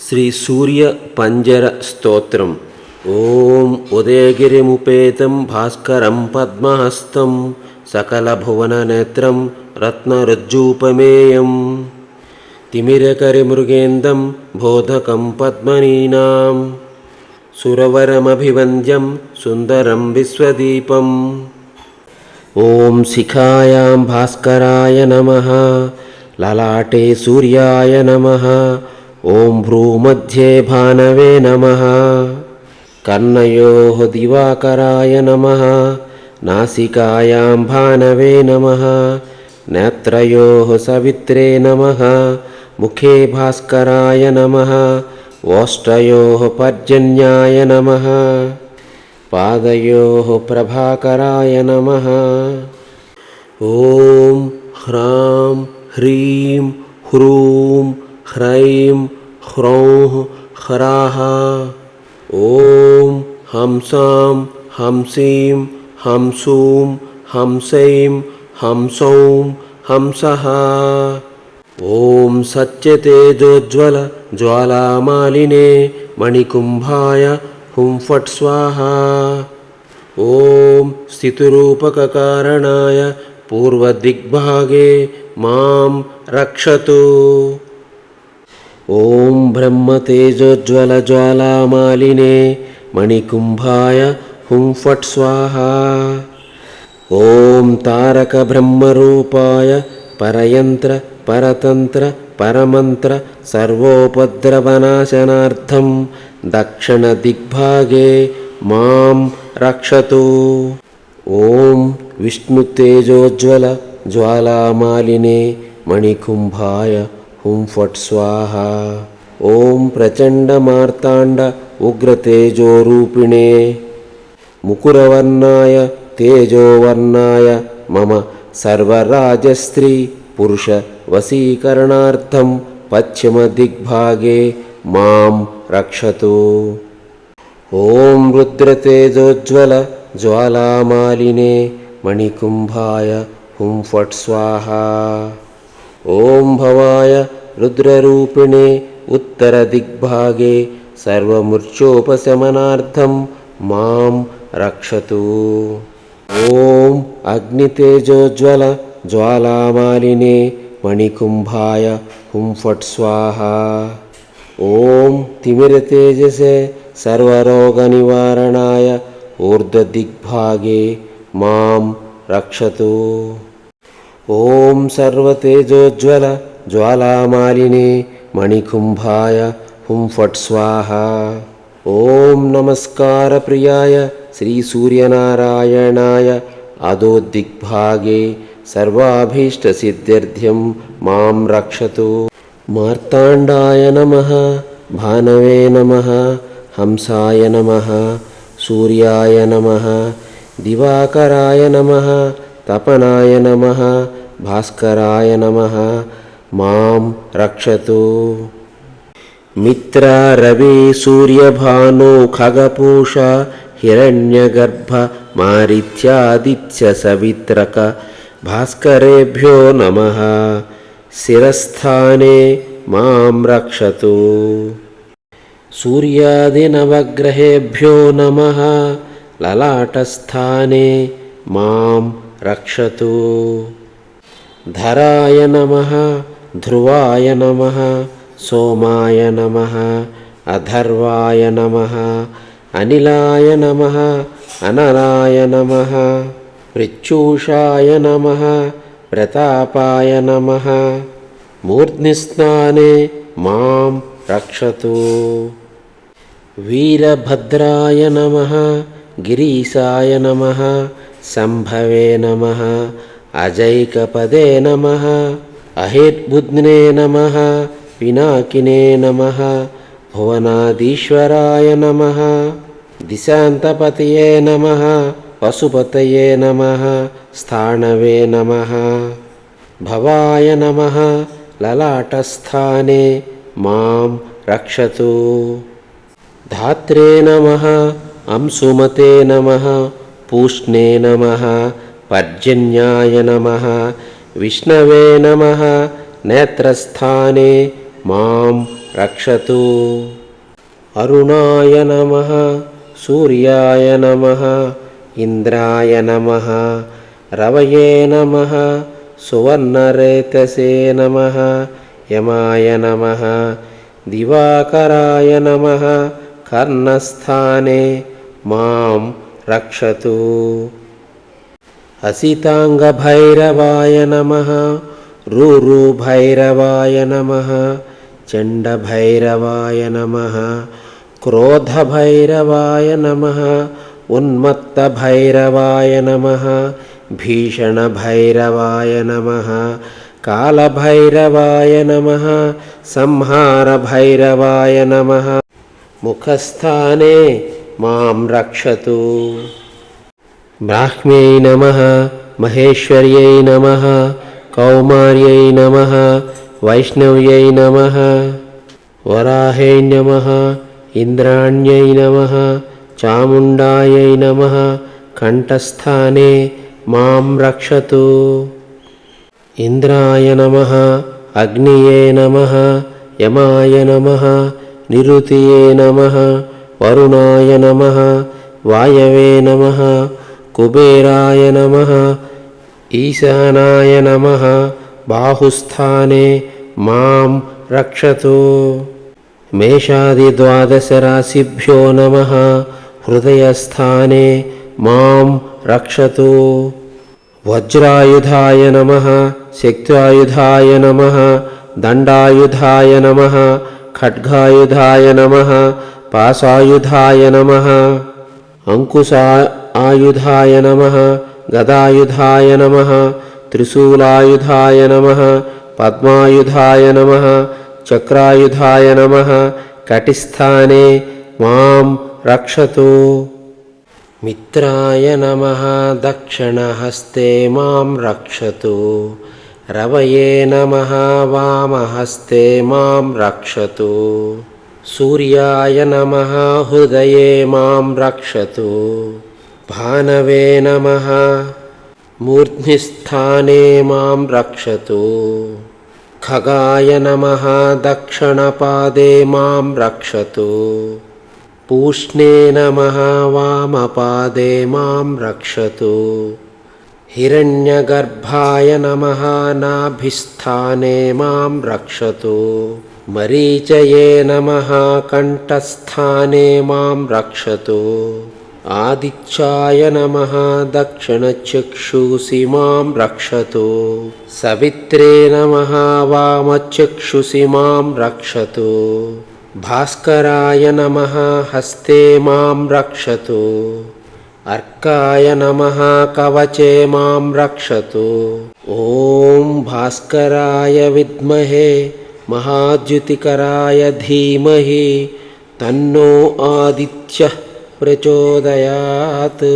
శ్రీ సూర్య పంజర స్తోత్రం ఓం ఉదయగిరిముపేతం భాస్కరం పద్మహస్తం సకలభువననేత్రం రత్నరజ్జూపమేయం తిమిరకరిమృగేందం బోధకం పద్మనీనాం సురవరమభివంద్యం సుందరం విశ్వదీపం ఓం శిఖాయాం భాస్కరాయ నమ లలాటే సూర్యాయ నమ ఓం భ్రూమధ్యే భానవే నమ కర్ణయో దివాకరాయ నమ నాసికాయాం భానవే నమ నేత్రయో సవిత్రే నమ ముఖే భాస్కరాయ నమ ఓష్టయో పర్జన్యాయ నమ పాదయోः ప్రభాకరాయ నమः ॐ ह्रां ह्रीं ह्रूं ह्रैं ह्रौं ह्राः। ॐ हंसां हंसीं हंसूं हंसैं हंसौं हंसः। ॐ सच्यतेजोज्ज्वल ज्वालामालिने मणिकुम्भाय हुं फट् स्वाहा। ॐ स्थितिरूपककारणाय पूर्वदिग्भागे मां रक्षतु ॐ ब्रह्मतेजोज्ज्वलज्वालामालिने मणिकुम्भाय हुं फट् स्वाहा ॐ तारकब्रह्मरूपाय परयन्त्र परतन्त्र परमन्त्र सर्वोपद्रवनाशनार्थं दक्षिणदिग्भागे मां रक्षतु ॐ विष्णुतेजोज्ज्वल ज्वालामालिने मणिकुम्भाय హుం ఫట్ స్వాహ. ఓం ప్రచండమార్తాండ ఉగ్రతేజోరూపిణే. ముకురవర్ణాయ తేజోవర్ణాయ మమ సర్వరాజస్త్రీ పురుష వశీకరణార్థం పశ్చిమదిగ్భాగే మాం రక్షతు. ఓం రుద్రతేజోజ్వల జ్వాలామాలినే మణికుంభాయ హుం ఫట్ స్వాహ. ఓం భవాయ रुद्ररूपिणे उत्तरदिग्भागे सर्वमूर्छोपशमनार्थं मां रक्षतु ॐ अग्नितेजोज्ज्वल ज्वालामालिने मणिकुम्भाय हुं फट् स्वाहा ॐ तिमिरतेजसे सर्वरोगनिवारणाय ऊर्ध्वदिग्भागे मां रक्षतु ॐ सर्वतेजोज्ज्वल ज्वालामालिने मणिकुम्भाय हुं फट् स्वाहा। ॐ नमस्कारप्रियाय श्रीसूर्यनारायणाय अधोदिग्भागे सर्वाभीष्टसिद्ध्यर्थं मां रक्षतु। मार्ताण्डाय नमः भानवे नमः हंसाय नमः सूर्याय नमः दिवाकराय नमः తపనాయ నమ భాస్కరాయ నమ. మాం రక్షతు. మిత్ర రవి సూర్యభాను ఖగపూష హిరణ్యగర్భ మారిత్యాదిత్య సవిత్రక భాస్కరేభ్యో నమ. శిరస్థానే మాం రక్షతు. సూర్యాదినవగ్రహేభ్యో నమ. లలాటస్థానే మాం రక్షతు. ధరాయ నమ ధ్రువాయ నమ సోమాయ నమ అధర్వాయ నమ అనిలాయ నమ అనరాయ నమ ప్రత్యూషాయ నమ ప్రతాపాయ నమ. మూర్ధ్నిస్నానే మాం రక్షతు. వీరభద్రాయ నమ గిరీశాయ నమ సంభవే నమ అజైకపదే నమ అహేద్బుధ్నే నమ పినాకినే నమ భువనాదీశ్వరాయ నమ దిశాంతపతయే నమ పశుపతయే నమ స్థాణవే నమ భవాయ నమ లలాటస్థానే మాం రక్షతు. ధాత్రే నమ అంశుమతే నమ पूष्णे नमः पर्जन्याय नमः विष्णवे नमः नेत्रस्थाने मां रक्षतु अरुणाय नमः सूर्याय नमः इन्द्राय नमः रवये नमः सुवर्णरेतसे नमः यमाय नमः दिवाकराय नमः कर्णस्थाने मां రక్షతు. అసితాంగభైరవాయ నమ రూరుభైరవాయ నమ చండభైరవాయ నమ క్రోధభైరవాయ నమ ఉన్మత్తభైరవాయ నమ భీషణభైరవాయ నమ కాళభైరవాయ నమ సంహారభైరవాయ నమ. ముఖస్థానే మాం రక్షతు బ్రాహ్మ్యై నమ మహేశ్వర్యై నమ కౌమార్యై నమ వైష్ణవ్యై నమ వరాహై నమ ఇంద్రాణ్యై నమ చాముండాయై నమ కంఠస్థానే మాం రక్షతు ఇంద్రాయ నమ అగ్నియే నమ యమాయ నమ నిరుతియే నమ वरुणाय नमः वायवे नमः कुबेराय नमः ईशानाय नमः बाहुस्थाने मां रक्षतु। मेषादिद्वादशराशिभ्यो नमः हृदयस्थाने मां रक्षतु। वज्रायुधाय नमः शक्त्यायुधाय नमः दण्डायुधाय नमः खड्गायुधाय नमः పాసాయుధాయ నమ. అంకుశా ఆయుధాయ నమ. గదాయుధాయ నమ. త్రిశూలాయుధాయ నమ. పద్మాయుధాయ నమ. చక్రాయుధాయ నమ. కటిస్థానే మాం రక్షతు. మిత్రాయ నమ. దక్షిణహస్తే మాం రక్షతు. రవయే నమ. వామహస్తే మాం రక్షతు. సూర్యాయ నమ హృదయే మాం రక్షతు. భానవే నమ మూర్ధ్నిస్థానే మాం రక్షతు. ఖగాయ నమ దక్షిణపాదే మాం రక్షతు. పూష్ణే నమ వామపాదే మాం రక్షతు. హిరణ్యగర్భాయ నమ నాభిస్థానే మాం రక్షతు. మరీచయే నమ కంఠస్థానే మాం రక్షతు. ఆదిత్యాయ నమ దక్షిణచక్షుసి మాం రక్షతు. సవిత్రే నమ వామచక్షుసి మాం రక్షతు. భాస్కరాయ నమ హస్తే మాం రక్షతు. అర్కాయ నమ కవచే మాం రక్షతు. ఓం భాస్కరాయ విద్మహే మహాద్యుతికరాయ ధీమహి తన్నో ఆదిత్య ప్రచోదయాత్.